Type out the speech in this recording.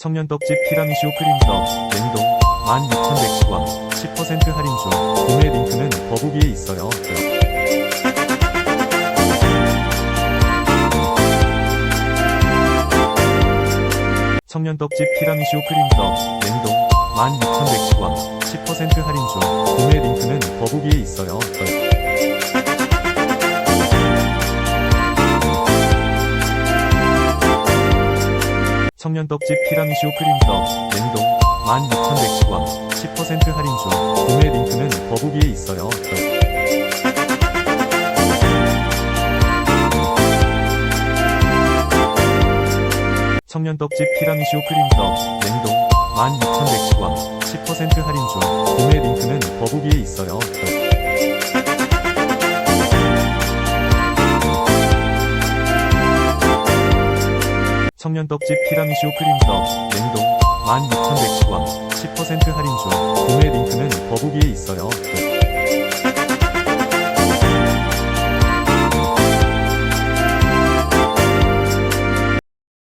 청년떡집 티라미슈 크림떡 냉동 16,110원 10% 할인 중 구매 링크는 더보기에 있어요. 청년떡집 티라미슈 크림떡 냉동 16,110원 10% 할인 중 구매 링크는 더보기에 있어요. 청년떡집 티라미슈 크림떡 냉동 16,110원 10% 할인 중 구매 링크는 더보기에 있어요. 청년떡집 티라미슈 크림떡 냉동 16,110원 10% 할인 중 구매 링크는 더보기에 있어요. 청년떡집 티라미슈 크림떡 냉동 16,110원 10% 할인 중 구매 링크는 더보기에 있어요.